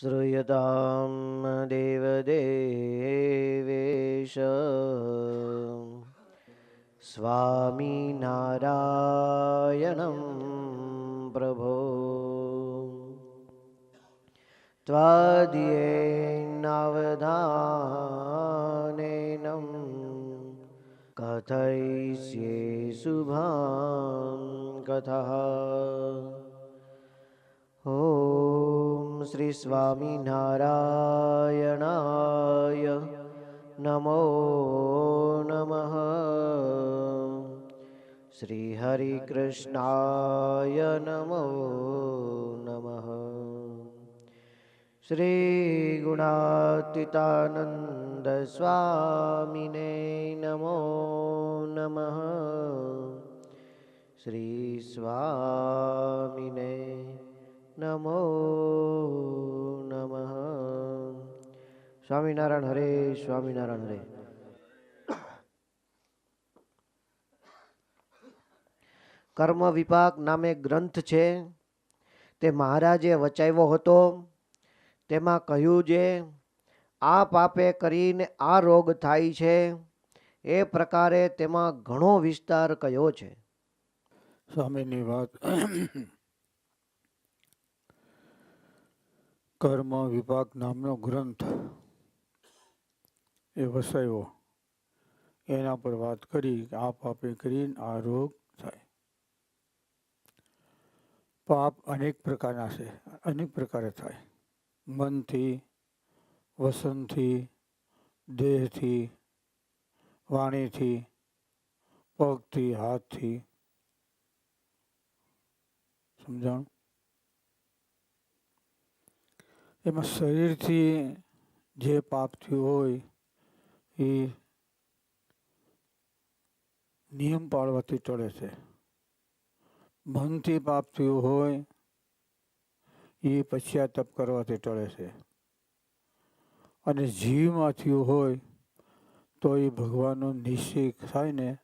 श्रूयतां देवदेवेश। स्वामिनारायणं प्रभो। त्वदीयेनावधानेनं कथयिष्ये शुभां कथः શ્રી સ્વામિનારાયણાય નમો નમઃ શ્રી હરિ કૃષ્ણાય નમો નમઃ શ્રી ગુણાતીતાનંદ સ્વામિને નમો નમઃ શ્રી સ્વામિને સ્વામિનારાયણ હરે સ્વામિનારાયણ હરે કર્મ વિપાક નામે ગ્રંથ છે તે મહારાજે વચાવ્યો હતો। તેમાં કહ્યું છે, આ પાપે કરીને આ રોગ થાય છે, એ પ્રકારે તેમાં ઘણો વિસ્તાર કયો છે. સ્વામીની વાત કર્મ વિભાગ નામનો ગ્રંથ એ વસાયો. એના પર વાત કરી આ પાપે કરીને આ રોગ થાય. પાપ અનેક પ્રકારના છે, અનેક પ્રકારે થાય. મનથી, વસનથી, દેહથી, વાણીથી, પગથી, હાથથી. સમજાણું? એમાં શરીરથી જે પાપ થયું હોય એ નિયમ પાળવાથી ટળે છે. મનથી પાપ થયું હોય એ પશ્ચાતાપ કરવાથી ટળે છે. અને જીવમાં થયું હોય તો એ ભગવાનનો નિશ્ચય થાય ને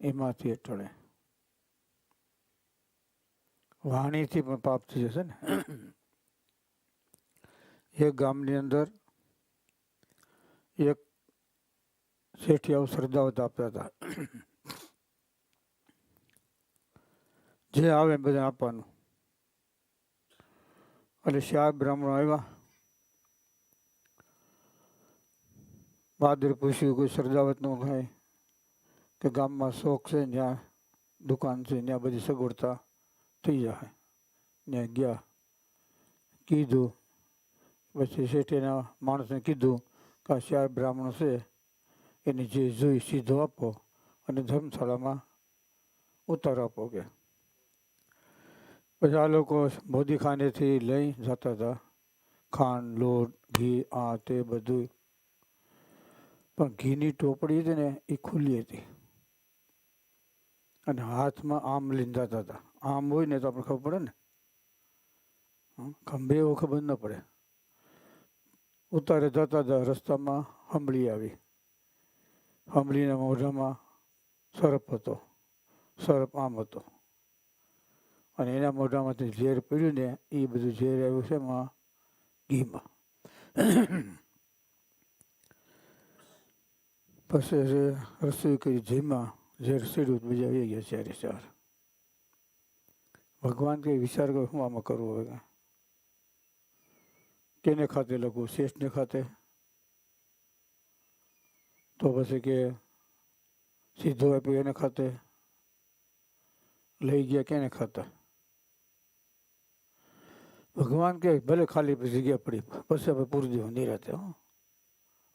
એમાંથી ટળે. વાણીથી પણ પાપ થઈ જશે ને. એક ગામની અંદર એક શેઠિયાઓ શ્રદ્ધાવત આપતા હતા. જે આવે બધા આપવાનું. એટલે શાહ બ્રાહ્મણો આવ્યા. બહાદુર પૂછ્યું, કોઈ શ્રદ્ધાવતનું કાંઈ કે ગામમાં શોખ છે ત્યાં દુકાન છે ત્યાં બધી સગવડતા થઈ જાય ત્યાં ગયા. કીધું પછી શેઠીના માણસને કીધું કે આ ચાર બ્રાહ્મણ છે, એને જે જોઈ સીધો આપો અને ધર્મશાળામાં ઉતારો આપો કે. પછી આ લોકો મોદીખાનેથી લઈ જતા હતા. ખાંડ, લોટ, ઘી, આ તે બધું પણ ઘીની ટોપડી હતી ને એ ખુલ્લી હતી. અને હાથમાં આમ જતા હતા. આમ હોય ને તો આપણે ખબર પડે ને? ખંભે એવો ખબર ન પડે. ઉતારે જતા હતા રસ્તામાં હંભળી આવી. હંભળીના મોઢામાં સરપ હતો. સરપ આમ હતો. અને એના મોઢામાંથી ઝેર પડ્યું ને એ બધું ઝેર આવ્યું છે એમાં ઘીમાં. પછી રસોઈ કરી જેમાં ઝેર સીડ્યું બીજા આવી ગયા ચારે ચાર ભગવાન કંઈ વિચાર કર્યો હું આમાં કરવું હવે કેને ખાતે લખું? શેષને ખાતે? તો પછી કે સીધો આપ્યો એને ખાતે? લઈ ગયા કેને ખાતા? ભગવાન કે ભલે ખાલી જગ્યા પડી, પછી આપણે પૂરી દેવું નિરાતે, હો.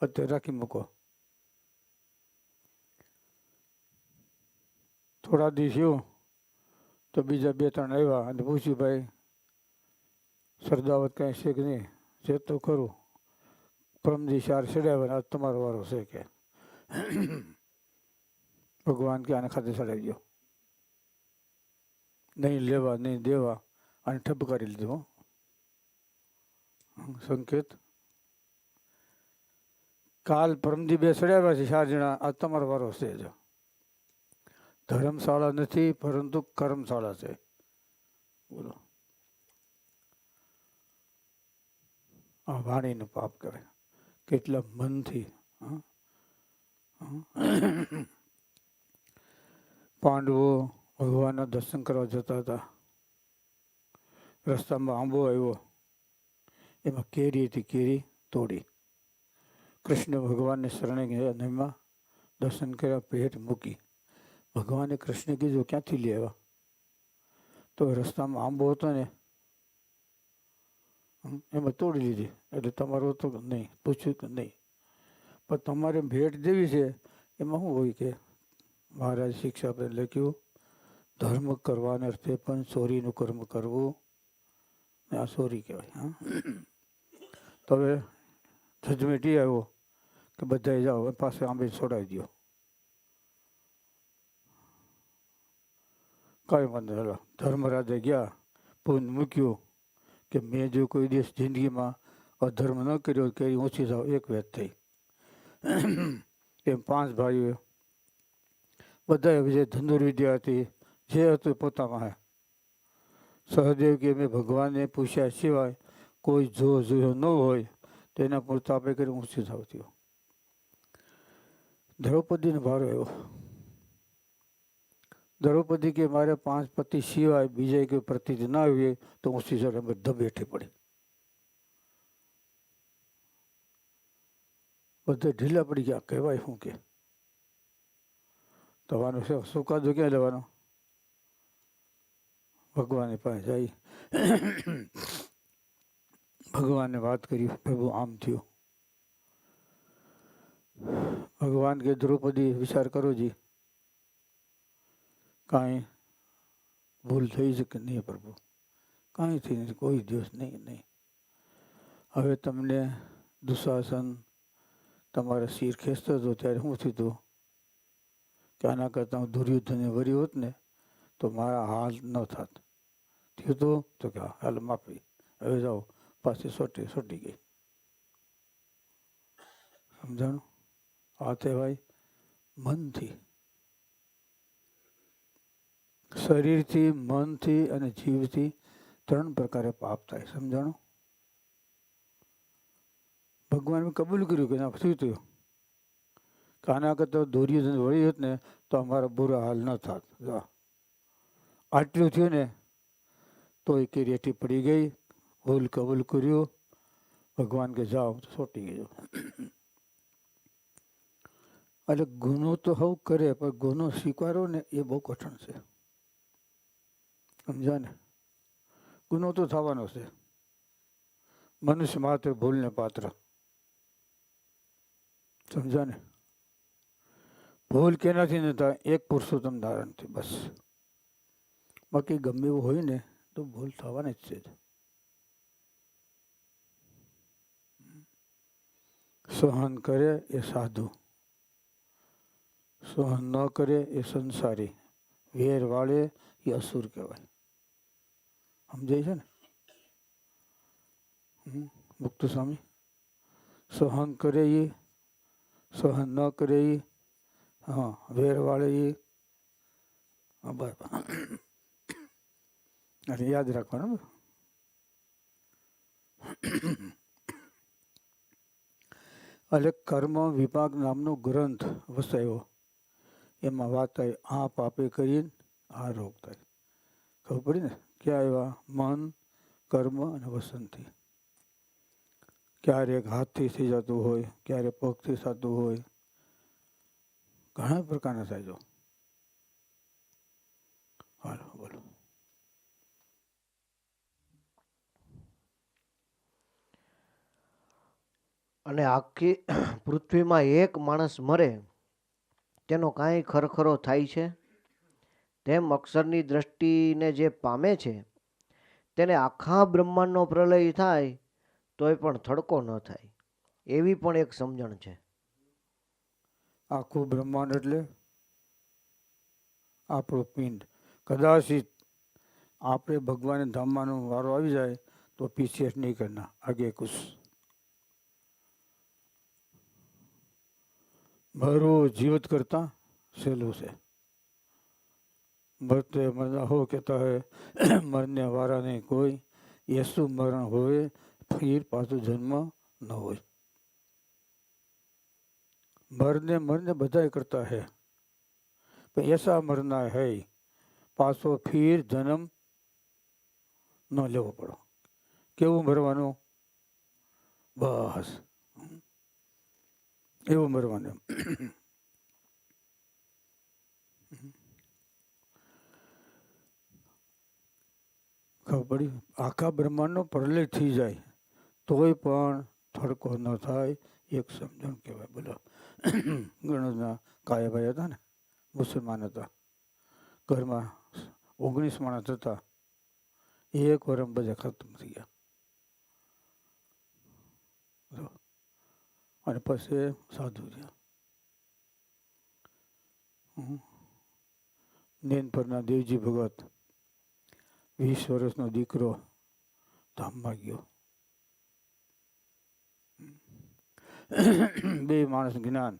અત્યારે રાખી મૂકો. થોડા દિવસ એવું, તો બીજા બે ત્રણ આવ્યા અને પૂછ્યું, ભાઈ, સરદાવત કાંઈ છે કે નહીં? છે તો ખરું. પરમદી ચાર ચડાવ્યા આજ તમારો વારો છે કે. ભગવાન કે આને ખાતે ચડાવી ગયો નહીં લેવા, નહીં દેવા અને ઠપકારી લીધું સંકેત. કાલ પરમદી બે ચડાવ્યા છે ચાર જણા, આ તમારો વારો છે જ. ધર્મશાળા નથી, પરંતુ કર્મશાળા છે. બોલો. વાણીનું પાપ કરે. કેટલા મનથી? પાંડવો ભગવાનના દર્શન કરવા જતા હતા. રસ્તામાં આંબો આવ્યો. એમાં કેરી હતી, કેરી તોડી. કૃષ્ણ ભગવાનને શરણે એમાં દર્શન કર્યા, ભેટ મૂકી. ભગવાને કૃષ્ણ કીધું, ક્યાંથી લેવા તો રસ્તામાં આંબો હતો ને એમાં તોડી લીધી. એટલે તમારો તો નહીં, પૂછ્યું કે નહીં. પણ તમારે ભેટ દેવી છે, એમાં શું હોય કે મહારાજ શિક્ષા પર લખ્યું, ધર્મ કરવાને અર્થે પણ ચોરીનું કર્મ કરવું. આ ચોરી કહેવાય, હા. તો હવે જજમેન્ટ આવ્યો કે બધાએ જાઓ પાસે આંબે છોડાવી દો કાંઈ વાંધો ધર્મરાજે ગયા, પૂન મૂક્યું કે મેં જો કોઈ દિવસ જિંદગીમાં અધર્મ ન કર્યો કે ઓછી થાવ એક વેત થઈ. એમ પાંચ ભાઈઓ બધાએ જે ધનુર્વિદ્યા હતી, જે હતું પોતામાં સહદેવ કે મેં ભગવાનને પૂછ્યા સિવાય કોઈ જો જોયો ન હોય તેના પૂરતા આપણે કરી ઊંચી થાવ થયો. દ્રૌપદીને ભારો આવ્યો. દ્રૌપદી કે મારે પાંચ પતિ સિવાય બીજા કોઈ પ્રતિ ના આવીએ તો ઊંચી ચડે બધા બેઠી પડી. બધા ઢીલા પડી ગયા. કહેવાય શું કે? તમારું છે સુકાદો ક્યાં લેવાનો? ભગવાને પાસે જાય. ભગવાને વાત કરી. પ્રભુ, આમ થયું. ભગવાન કે દ્રૌપદી વિચાર કરો જી. કાંઈ ભૂલ થઈ છે કે નહીં પ્રભુ. કાંઈ થઈ નથી કોઈ દિવસ નહીં નહીં. હવે તમને દુશાસન તમારા શિર ખેંચતો હતો ત્યારે શું થયું હતું કે આના કરતાં હું દુર્યોધને વર્યું હોત ને તો મારા હાલ ન થાત. થયું હતું તો કે હાલ માફી. હવે જાઓ, પાછી સોટી સોટી ગઈ. સમજાણું? આ કહેવાય મનથી. શરીરથી, મનથી અને જીવથી ત્રણ પ્રકારે પાપ થાય. સમજાણું? ભગવાને કબૂલ કર્યું કે ના, શું થયું? કે આના કરતાં દુર્યોધન વળી હોત ને, તો અમારા બુરા હાલ ન થાત. આટલું થયું ને, તો એ કેરેટી પડી ગઈ. ભૂલ કબૂલ કર્યું. ભગવાન કે જાઓ, તો છોટી ગયો. એટલે ગુનો તો હવ કરે, પણ ગુનો સ્વીકારો ને એ બહુ કઠણ છે. સમજ્યા ને ગુનો તો થવાનો છે. મનુષ્ય માત્ર ભૂલને પાત્ર. સમજ્યા ને ભૂલ કેનાથી ન થાય, એક પુરુષોત્તમ ધારણથી બસ. બાકી ગમે એવું હોય ને, તો ભૂલ થવાની જ છે. સહન કરે એ સાધુ. સહન ન કરે એ સંસારી. વેર વાળે એ અસુર કહેવાય. સમજાય છે ને? મુક્ત સ્વામી, સહન કરે એ સહન ન કરે એ હા, વેર વાળે એ અરે યાદ રાખવાનું. એટલે કર્મ વિભાગ નામનો ગ્રંથ વસાયો એમાં વાત આવી આ પાપે કરીને, આ રોગ થાય. ખબર પડી ને? ક્યાં આવ્યા મન, કર્મ અને વસનથી ક્યારેક હાથથી થઈ જતું હોય ક્યારેક પગથી થતું હોય. ઘણા પ્રકારના થાય જો હાલો, બોલો. અને આખી પૃથ્વીમાં એક માણસ મરે, તેનો કાંઈ ખરખરો થાય છે? તેમ અક્ષરની દ્રષ્ટિને જે પામે છે, તેને આખા બ્રહ્માંડનો પ્રલય થાય તોય પણ થડકો ન થાય, એવી પણ એક સમજણ છે. આખું બ્રહ્માંડ એટલે આપણું પિંડ. કદાચિત આપણે ભગવાનને ધામવાનો વારો આવી જાય તો પીસીએસ નહીં કરના આગે કુશ. મરવું જીવત કરતા સહેલું છે. મરતે मरना हो कहता है मरने वाला नहीं कोई યસુ મરણ હોય, ફીર પાછો જન્મ ન હોય. મરને મરને બધા કરતા હૈ. એસા મરના હૈ, પાછો ફીર જન્મ ન લેવો પડો. કેવું મરવાનું? બસ. એવું મરવાનું. ખબર આખા બ્રહ્માંડનો પ્રલય થઈ જાય. તોય પણ થડકો ન થાય. એક સમજણ કહેવાય બોલો. ગણના કાયાભાઈ હતા ને, મુસલમાન હતા. ઘરમાં ઓગણીસ માણસ હતા. એક વરમ બધા ખતમ થઈ ગયા. અને પછી સાધુ થયા. નેન પરના દેવજી ભગત. વીસ વર્ષનો દીકરો ધામમાં ગયો. બે માણસ જ્ઞાન.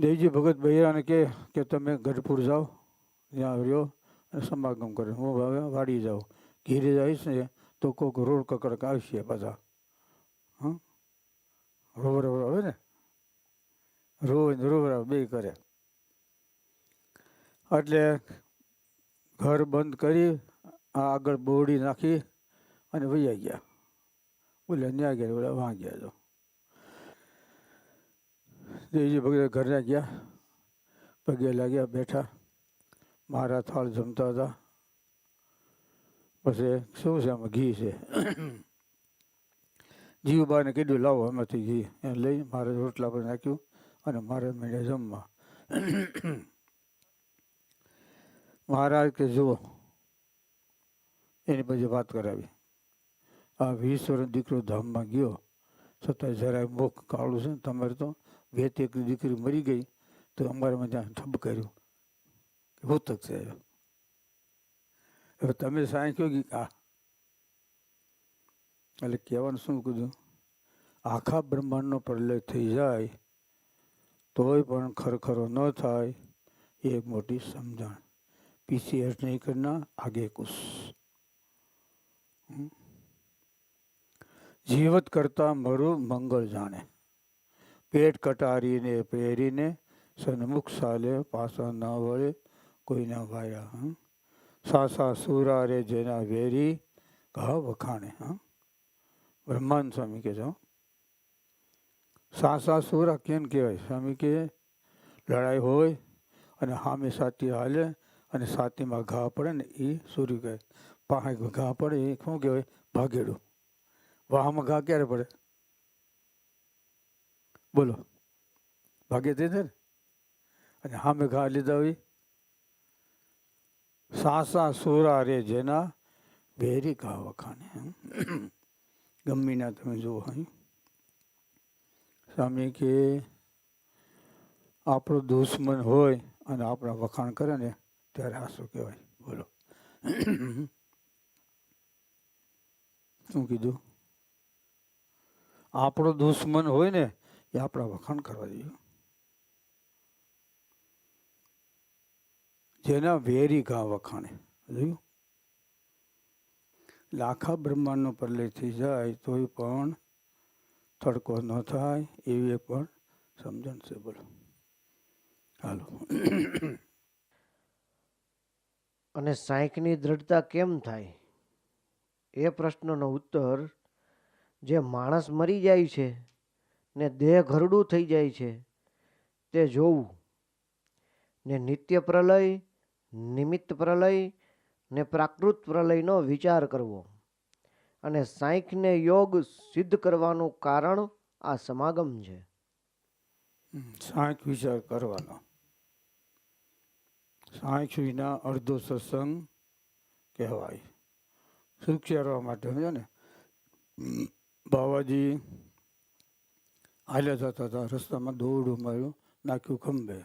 દેવજી ભગત ભૈરાને કે કે તમે ગઢપુર જાઓ, ત્યાં રહ્યો અને સમાગમ કરે હું હવે વાડી જાઉં. ઘેરે જઈશ ને તો કોઈક રોડ કકડક આવશે પાછા. હં? રોવર આવે ને? રોવ રોવર બે કરે. એટલે ઘર બંધ કરી આગળ બોડી નાખી અને વૈયા ગયા. બોલે, ન્યા ગયા. બોલે વાં ગયા તો દેવજી ભગત ઘરે ગયા. પગે લાગ્યા, બેઠા. મારા થાળ જમતા હતા. પછી, શું છે આમાં ઘી છે? જીવબાને કીધું, લાવો એમાંથી ઘી. એને લઈ મારે રોટલા પર નાખ્યું અને મારે મેળે જમવા. મહારાજ કે જુઓ, એની પછી વાત કરાવી. આ વીસ વર્ષ દીકરો ધામમાં ગયો. છતાં જરાય મુખ કાળું છે ને તમારે તો બે એક દીકરી મરી ગઈ, તો અમારે ત્યાં ઠપ કર્યું. ભૂતક છે હવે તમે સાંખ્યો કે આ. એટલે કહેવાનું શું કીધું? આખા બ્રહ્માંડનો પ્રલય થઈ જાય, તોય પણ ખરખરો ન થાય, એ મોટી સમજણ. પીછી हट કરના આગે કુશ હમ. જીવત કરતા મરું મંગળ જાણે પેટ કટારીને પહેરીને સન્મુખ સાલે પાસા ન વળે કોઈના વાયા સાસા સુરા રે જેના વેરી ઘા વખાણે હં બ્રહ્માંડ સ્વામી કે છો સાસા સુરા કેમ કહેવાય સ્વામી કે લડાઈ હોય અને હામે સાથી હાલે અને સાતીમાં ઘા પડે ને એ સૂર્ય કહે પાસે ઘા પડે એ શું કહેવાય? ભાગેડું. વાહમાં ઘા ક્યારે પડે? બોલો. ભાગે તે ને? અને હામે ઘા લીધા હોય? સાસા સોરા રે જેના વેરી ઘા વખાને ગમીના તમે જુઓ અહીં. સ્વામી કે, આપણો દુશ્મન હોય અને આપણા વખાણ કરે ને ત્યારે આ શું કહેવાય? બોલો. શું કીધું? આપણો દુશ્મન હોય ને, એ આપણા વખાણ કરવા જોઈએ. જેના વેરી ઘા વખાણે. જોયું? લાખા બ્રહ્માંડનો પ્રલય થઈ જાય તોય પણ તડકો ન થાય, એવી પણ સમજણ છે. બોલો. હાલો. અને સાંખની દ્રઢતા કેમ થાય? એ પ્રશ્નનો ઉત્તર, જે માણસ મરી જાય છે ને દેહ ઘરડું થઈ જાય છે, તે જોવું. ને નિત્ય પ્રલય, નિમિત્ત પ્રલય ને પ્રાકૃત પ્રલયનો વિચાર કરવો. અને સાંખને યોગ સિદ્ધ કરવાનું કારણ આ સમાગમ છે. સાંખ વિચાર કરવાનો. સાંખ વિના અડધો સત્સંગ કહેવાય. સુખેરવા માટે સમજો ને? બાવાજી હાલ્યા જતા હતા, રસ્તામાં દોરડું માર્યું, નાખ્યું ખંભે.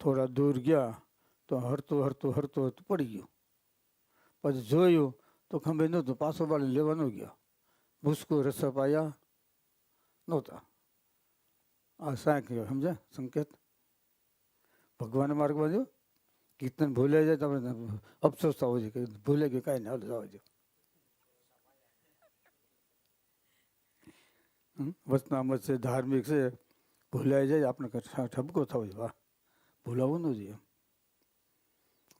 થોડા દૂર ગયા, તો હરતું હરતું હરતું હરતું પડી ગયું. પછી જોયું તો ખંભે નહોતું, પાછો વાળી લેવા ન ગયા. ભૂસકો રસપ આવ્યા નહોતા. આ સાંક સમજ્યા? સંકેત? ભગવાન માર્ગમાં જો કીર્તન ભૂલાઈ જાય તમે અફસોસ થવો જોઈએ કે ભૂલાઈ ગયું કાંઈ ના થવો જોઈએ. વચનામત છે, ધાર્મિક છે ભૂલાઈ જાય, આપણે ઠપકો થવો જોઈએ. વાહ. ભૂલાવવું ન જોઈએ.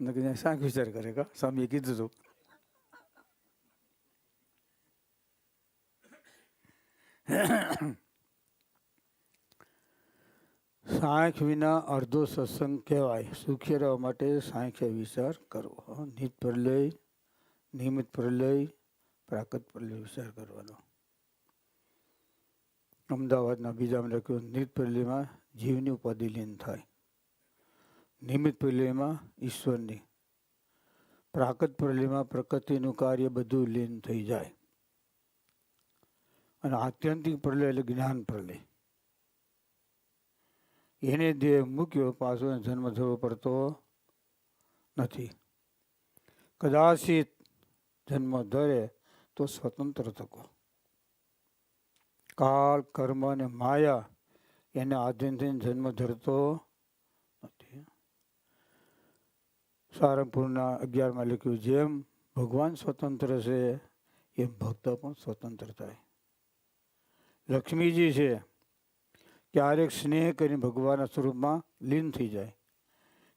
નક્કી શાંક વિચાર કરે કા સ્વામીએ કીધું હતું સાંખ વિના અડધો સત્સંગ કહેવાય. સુખી રહેવા માટે સાંખે વિચાર કરવો. નિત પ્રલય નિયમિત પ્રલય પ્રાકૃત પ્રલય વિચાર કરવાનો. અમદાવાદના બીજામાં લખ્યું નિત પ્રલયમાં જીવની ઉપાધિ લીન થાય. નિયમિત પ્રલયમાં ઈશ્વરની. પ્રાકૃત પ્રલયમાં પ્રકૃતિનું કાર્ય બધું લીન થઈ જાય. અને આત્યંતિક પ્રલય એટલે જ્ઞાન પ્રલય એને દેહ મૂક્યો, પાછો જન્મ થવો પડતો નથી. કદાચિત જન્મ ધરે તો સ્વતંત્ર થકો. કાળ કર્મ અને માયા એને આધીન થઈને જન્મ ધરતો નથી. સારંગપુરના અગિયારમાં લખ્યું, જેમ ભગવાન સ્વતંત્ર છે, એમ ભક્ત પણ સ્વતંત્ર થાય. લક્ષ્મીજી છે ક્યારેક સ્નેહ કરીને ભગવાનના સ્વરૂપમાં લીન થઈ જાય.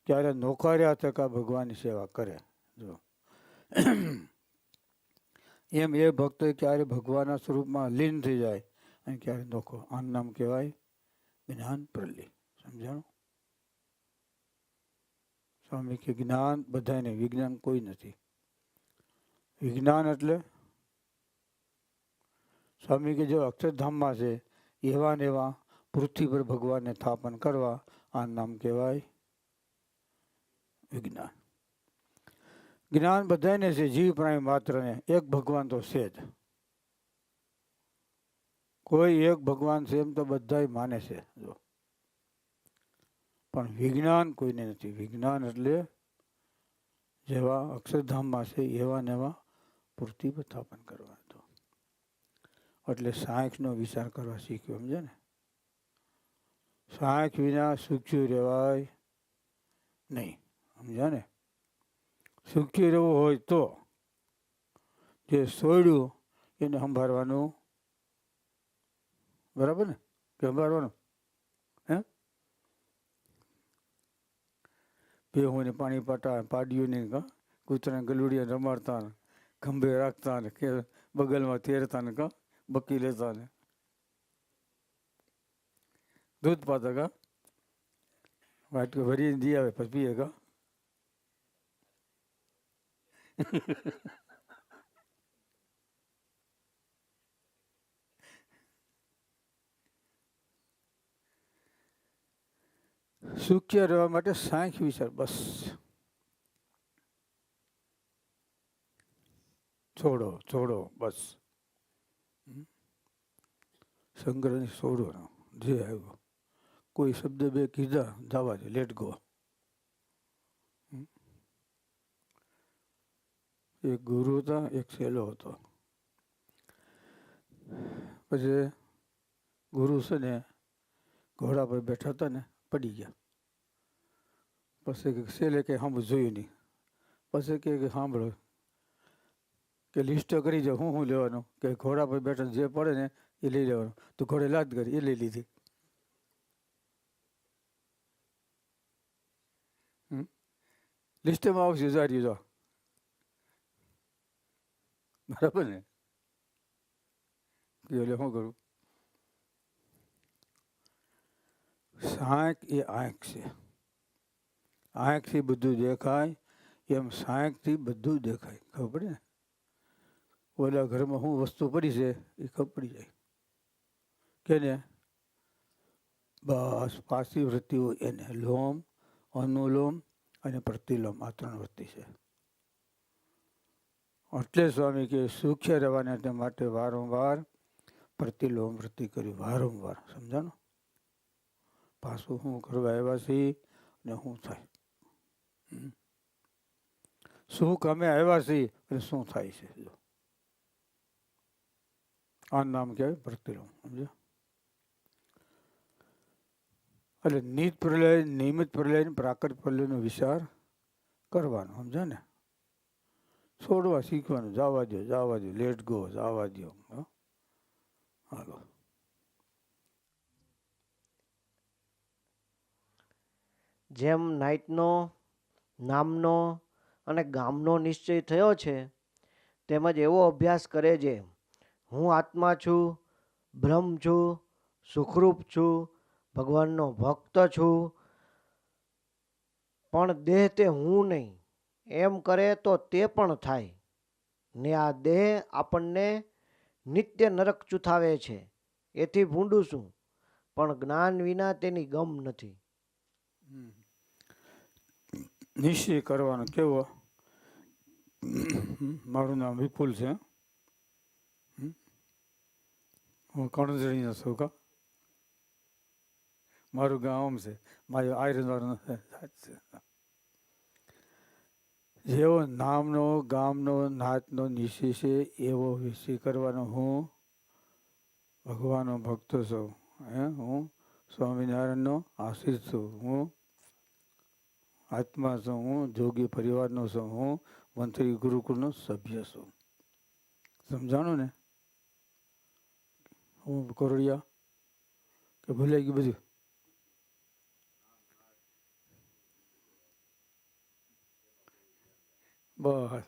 ત્યારે નોકર્યા તકા ભગવાનની સેવા કરે. જો. એમ એ ભક્ત ક્યારે ભગવાનના સ્વરૂપમાં લીન થઈ જાય અને ક્યારે નોખો. આનું નામ કહેવાય જ્ઞાન પ્રલય. સમજાણું? સ્વામી કે જ્ઞાન બધાને, વિજ્ઞાન કોઈ નથી. વિજ્ઞાન એટલે? સ્વામી કે જે અક્ષરધામમાં છે, એવા ને એવા પૃથ્વી પર ભગવાનને સ્થાપન કરવા આ નામ કહેવાય વિજ્ઞાન. જ્ઞાન બધાને છે, જીવ પ્રાણી માત્રને, એક ભગવાન તો છે જ. કોઈ એક ભગવાન છે એમ તો બધાય માને છે, જો. પણ વિજ્ઞાન કોઈને નથી. વિજ્ઞાન એટલે જેવા અક્ષરધામમાં છે, એવા ને એવા પર સ્થાપન કરવા તો એટલે સાંખનો વિચાર કરવા શીખ્યો સમજે ને? સાંખ વિના સુખ્યું રહેવાય નહીં. સમજ્યા ને સુખી રહેવું હોય તો જે સોડ્યું એને સંભાળવાનું. બરાબર ને? કે સંભાળવાનું? હે? ભેહોને પાણી પાટા, પાડીઓને કૂતરાને ગલુડિયા રમાડતા ને ખંભે રાખતા ને કે બગલમાં તેરતા ને કાં, બકી લેતા ને દૂધ પાતા કા વાટકો ભરીને દી આવે પછી પીએ કા સુખ્ય રહેવા માટે સાંખ વિચાર બસ છોડો છોડો બસ હમ? સંગ્રહને છોડો ના. જે આવ્યો કોઈ શબ્દ બે કીધા, જવા દે લેટ ગો એક ગુરુ હતા, એક સેલો હતો. પછી ગુરુ છે ને, ઘોડા પર બેઠા હતા ને, પડી ગયા. પછી સેલે કે સાંભળ જોયું નહીં. પછી કે સાંભળો કે લિસ્ટ કરી જાઓ હું શું લેવાનું? કે ઘોડા પર બેઠા જે પડે ને, એ લઈ લેવાનું. તો ઘોડે લાદ કરી એ લઈ લીધી. લિસ્ટમાં આવશે જારી જો. બરાબર ને? એટલે શું કરું? સાંક એ આંખ છે. આંખથી બધું દેખાય, એમ સાંકથી બધું દેખાય. ખબર પડે ને? ઓલા ઘરમાં શું વસ્તુ પડી છે એ ખબર પડી જાય. કે ને? બસ, પાછી વૃત્તિઓ એને. લોમ, અનુલોમ અને પ્રતિલોમ આ ત્રણ વૃત્તિ છે. એટલે સ્વામી કે સુખ્ય રહેવાને માટે વારંવાર પ્રતિલોમ વૃત્તિ કરી, વારંવાર, સમજાણો? પાછું શું કરવા આવ્યા છીએ ને શું થાય. સુખ કામે આવ્યા છીએ અને શું થાય છે? આનું નામ કહેવાય પ્રતિલોમ સમજો એટલે નિત પ્રલય, નિયમિત પ્રલય પ્રાકૃત પ્રલયનો વિચાર કરવાનો સમજો ને? છોડવા શીખવાનું, જવા દો જવા દો લેટ ગો જવા દો હાલો. જેમ નાઇટનો નામનો અને ગામનો નિશ્ચય થયો છે, તેમજ એવો અભ્યાસ કરે છે, હું આત્મા છું, બ્રહ્મ છું, સુખરૂપ છું ભગવાનનો ભક્ત છું, પણ દેહ તે હું નહીં. એમ કરે તો તે પણ થાય. ને આ દેહ આપણને નિત્ય નરક ચૂથાવે છે. એથી ભૂંડું છું પણ જ્ઞાન વિના તેની ગમ નથી. નિશ્ચય કરવાનો કેવો? મારું નામ વિપુલ છે. હું કણજણીનો છું મારું ગામ છે, મારી આયરન છે. જેવો નામનો, ગામનો, નાતનો નિશી છે, એવો વિષય કરવાનો હું ભગવાનનો ભક્ત છું. હે, હું સ્વામિનારાયણનો આશીષ છું. હું આત્મા છું, હું જોગી પરિવારનો છું, હું મંત્રી ગુરુકુળનો સભ્ય છું. સમજાણું ને? હું કરોડિયા? કે ભૂલાઈ ગયું બધું? બસ.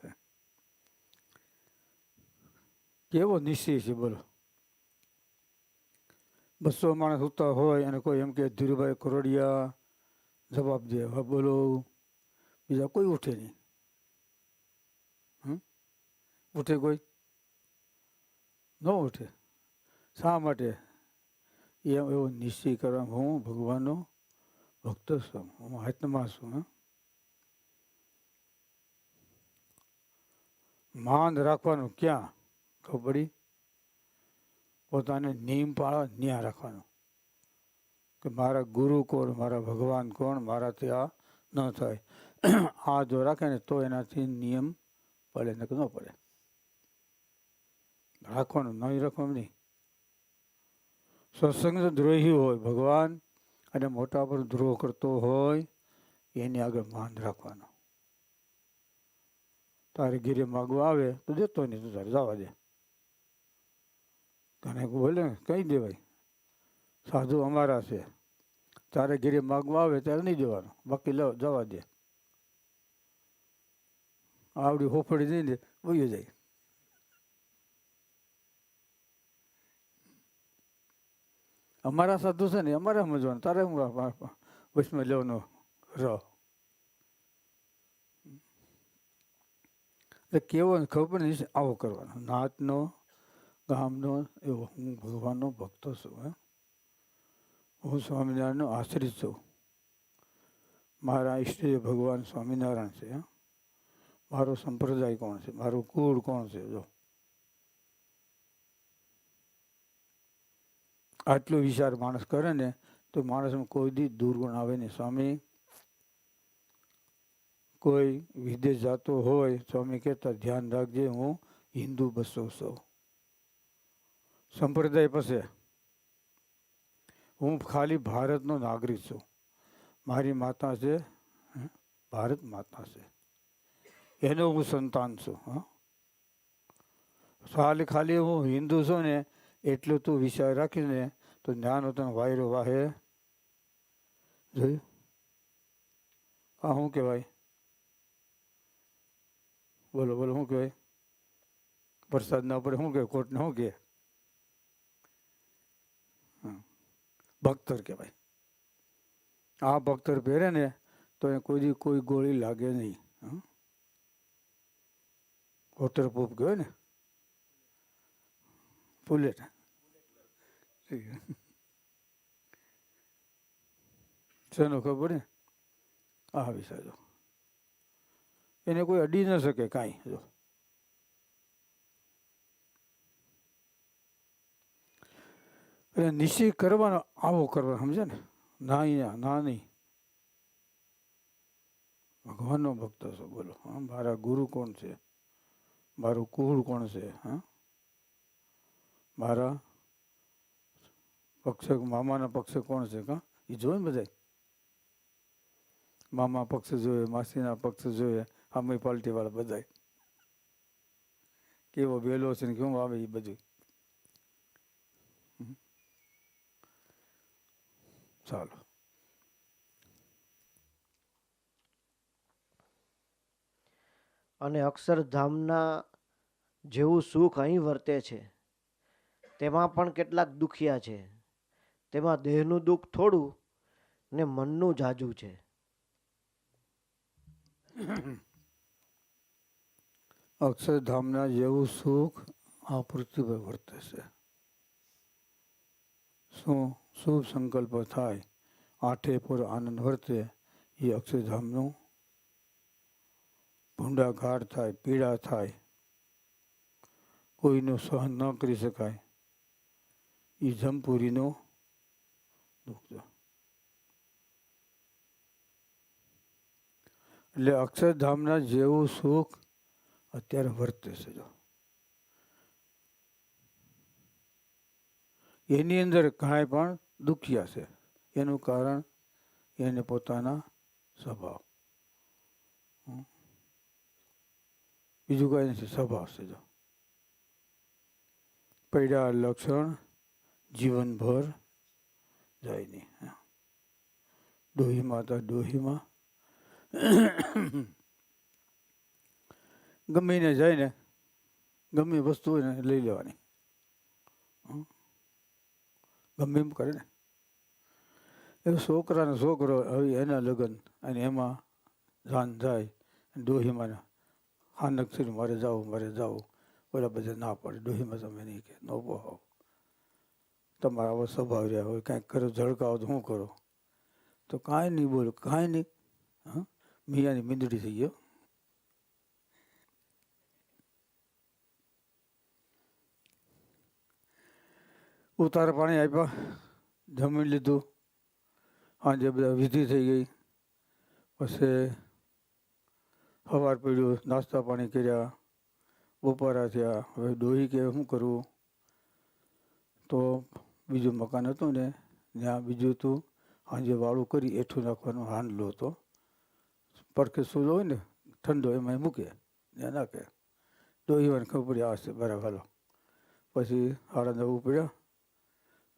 કેવો નિશ્ચય છે બોલો. બસો માણસ ઉતા હોય અને કોઈ એમ કે, ધીરુભાઈ કરોડિયા, જવાબ દે. હવે બોલો. બીજા કોઈ ઉઠે નહીં? ઉઠે કોઈ? ન ઉઠે. શા માટે? એમ એવો નિશ્ચય કરવા હું ભગવાનનો ભક્ત છું. હું આત્મા છું હં? માન રાખવાનું ક્યાં? ખબર પડી? પોતાને નિયમ પાળો ન્યા રાખવાનું. કે મારા ગુરુ કોણ, મારા ભગવાન કોણ, મારાથી આ ન થાય. આ જો રાખે ને તો એનાથી નિયમ પડે ને ન પડે. રાખવાનું નહીં રાખવાનું નહીં. સત્સંગ દ્રોહી હોય ભગવાન, અને મોટા પર દ્રોહ કરતો હોય, એની આગળ માન રાખવાનું. તારે ઘીરે માગવા આવે તો જતો નહીં તો તારે જવા દે. અને બોલે કહી દેવાય. સાધુ અમારા છે. તારે ઘેરે માગવા આવે ત્યારે નહીં દેવાનું બાકી લો, જવા દે. આવડી હોફળી દઈને વયો જાય. અમારા સાધુ છે ને, અમારે સમજવાનું. તારે હું વૈષ્ણવ લેવાનો રહો એટલે કેવો ખબર નહીં આવો કરવાનો. નાતનો, ગામનો, એવો હું ભગવાનનો ભક્તો છું, હે. હું સ્વામિનારાયણનો આશ્રિત છું. મારા ઈષ્ટદેવ ભગવાન સ્વામિનારાયણ છે. મારો સંપ્રદાય કોણ છે? મારું કુળ કોણ છે? જો. આટલો વિચાર માણસ કરે ને તો માણસમાં કોઈ દી દુર્ગુણ આવે નહીં. સ્વામી કોઈ વિદેશ જતો હોય સ્વામી કહેતા ધ્યાન રાખજે હું હિન્દુ બસો છું સંપ્રદાય પાસે હું ખાલી ભારતનો નાગરિક છું. મારી માતા છે હે, ભારત માતા છે. એનો હું સંતાન છું હા. ખાલી ખાલી હું હિન્દુ છું ને એટલું તું વિચાર રાખીને તો જ્ઞાન તને વાયરો વાહે. જોયું? આ શું કહેવાય? બોલો બોલો, શું કહેવાય પ્રસાદના ઉપર શું કહેવાય કોર્ટને શું કહે? ભક્તર કહેવાય. આ ભક્તર પહેરે ને તો એ કોઈ કોઈ ગોળી લાગે નહીં, હં? વોટરપ્રૂફ ગયો ને? બુલેટ. શેનો ખબર ને આ વિષય એને કોઈ અડી ન શકે કાંઈ. જો. એટલે નિશ્ચય કરવાનો આવો કરવાનો સમજે ને? ના અહીંયા ના નહીં. ભગવાનનો ભક્ત છો, બોલો. હા, મારા ગુરુ કોણ છે? મારું કુળ કોણ છે? હા? મારા પક્ષ મામાના પક્ષ કોણ છે? કા? એ જોવે ને બધાય? મામા પક્ષ જોયે માસીના પક્ષ જોઈએ આ મ્યુનિસિપાલિટીવાળા બધા કેવો વેલો છે ને કેવું આવે એ બધું ચાલો. અને અક્ષરધામના જેવું સુખ અહીં વર્તે છે. તેમાં પણ કેટલાક દુખિયા છે. તેમાં દેહનું દુઃખ થોડું ને મનનું જાજુ છે. અક્ષરધામના જેવું સુખ આ પૃથ્વી પર વર્તે છે. શું શુભ સંકલ્પ થાય? આઠે પર આનંદ વર્તે એ અક્ષરધામનું? ભૂંડાઘાટ થાય, પીડા થાય, કોઈનું સહન ન કરી શકાય. એ જમપુરીનો દુઃખ એટલે અક્ષરધામના જેવું સુખ અત્યારે વર્તે છે જો. એની અંદર કાંઈ પણ દુખ્યા છે. એનું કારણ એને પોતાના સ્વભાવ. બીજું કાંઈ નથી, સ્વભાવ છે જો. પૈડા લક્ષણ જીવનભર જાય નહીં. ડોહી માતા ડોહીમાં ગમે એને જાય ને ગમે વસ્તુ હોય ને લઈ લેવાની? ગમે એમ કરે ને એ છોકરાને છોકરો હવે એના લગ્ન અને એમાં જાન જાય ડોહીમાં હાનક થઈને મારે જાવું મારે જાવું. ઓલા બધા ના પડે, ડોહીમાં તમે નહીં કે, ન પોહાવ તમારા આવો સ્વભાવ રહ્યા હોય, કાંઈક કરો, ઝળકાવો તો શું કરો? તો કાંઈ નહીં બોલો, કાંઈ નહીં. હા? મિયાની મીંદડી થઈ ગયો ઉતાર પાણી આપ્યા, જમી લીધું. સાંજે બધા વિધિ થઈ ગઈ. પછી સવાર પડ્યું, નાસ્તા પાણી કર્યા, બપોરા થયા. હવે ડોહી કે શું કરવું? તો બીજું મકાન હતું ને, ત્યાં બીજું હતું. સાંજે વાળું કરી એઠું નાખવાનો હાંડલો હતો. પડખે સૂલો હોય ને, ઠંડો એમાં મૂકે, ત્યાં નાખે. ડોહી વાને ખબર પડી આવશે બરાબર. પછી સાડા નવ પડ્યા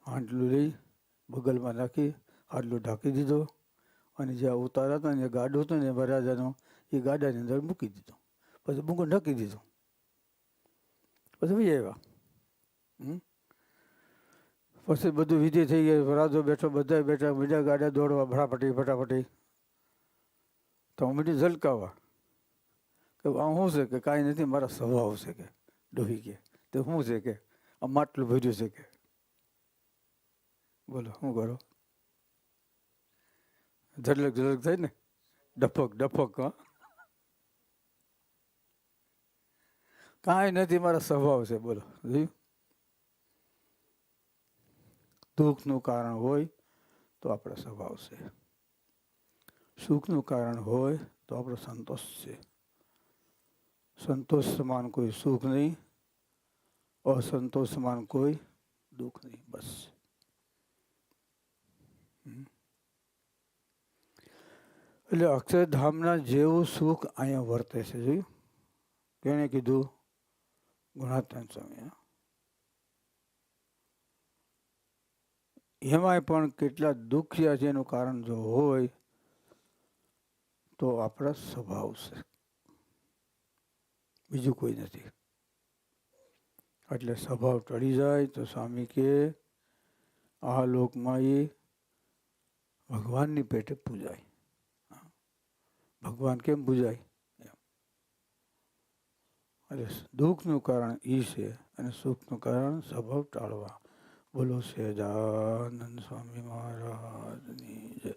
હાંડલું લઈ બગલમાં નાખી હાડલું ઢાંકી દીધો અને જ્યાં ઉતારા હતા ને જે ગાડો હતો ને વરરાજાનો એ ગાડાની અંદર મૂકી દીધો. પછી બુંગો ઢાંકી દીધો. પછી ભાઈ આવ્યા? પછી બધું વિધિ થઈ ગઈ રાજો બેઠો બધા બેઠા, બીજા ગાડા દોડવા, ફટાફટી ફટાફટી. તો હું મીઠી ઝલકાવા કે આ શું છે કે કાંઈ નથી, મારા સ્વભાવ છે કે, ડોહી કે, તે શું છે કે આ માટલું ભર્યું છે કે. બોલો શું કરો? ઝડલક ઝડલક થાય ને? ડફક ડફક કાંઈ નથી, મારા સ્વભાવ છે, બોલો, જોયું? દુઃખનું કારણ હોય તો આપણો સ્વભાવ છે. સુખનું કારણ હોય તો આપણો સંતોષ છે. સંતોષ સમાન કોઈ સુખ નહીં અસંતોષ સમાન કોઈ દુઃખ નહીં, બસ. એટલે અક્ષરધામના જેવું સુખ અહીંયા વર્તે છે, જોયું? કેણે કીધું? ગુણાતન સ્વામી એમાંય પણ કેટલા દુખિયા છે એનું કારણ જો હોય, તો આપણા સ્વભાવ છે. બીજું કોઈ નથી. એટલે સ્વભાવ ટળી જાય તો સ્વામી કે, આ લોકમાં એ ભગવાનની પેટે પૂજાય. ભગવાન કેમ પૂજાય. એટલે દુઃખનું કારણ એ છે અને સુખનું કારણ સ્વભાવ ટાળવા. બોલો સહેજાનંદ સ્વામી મહારાજની જય.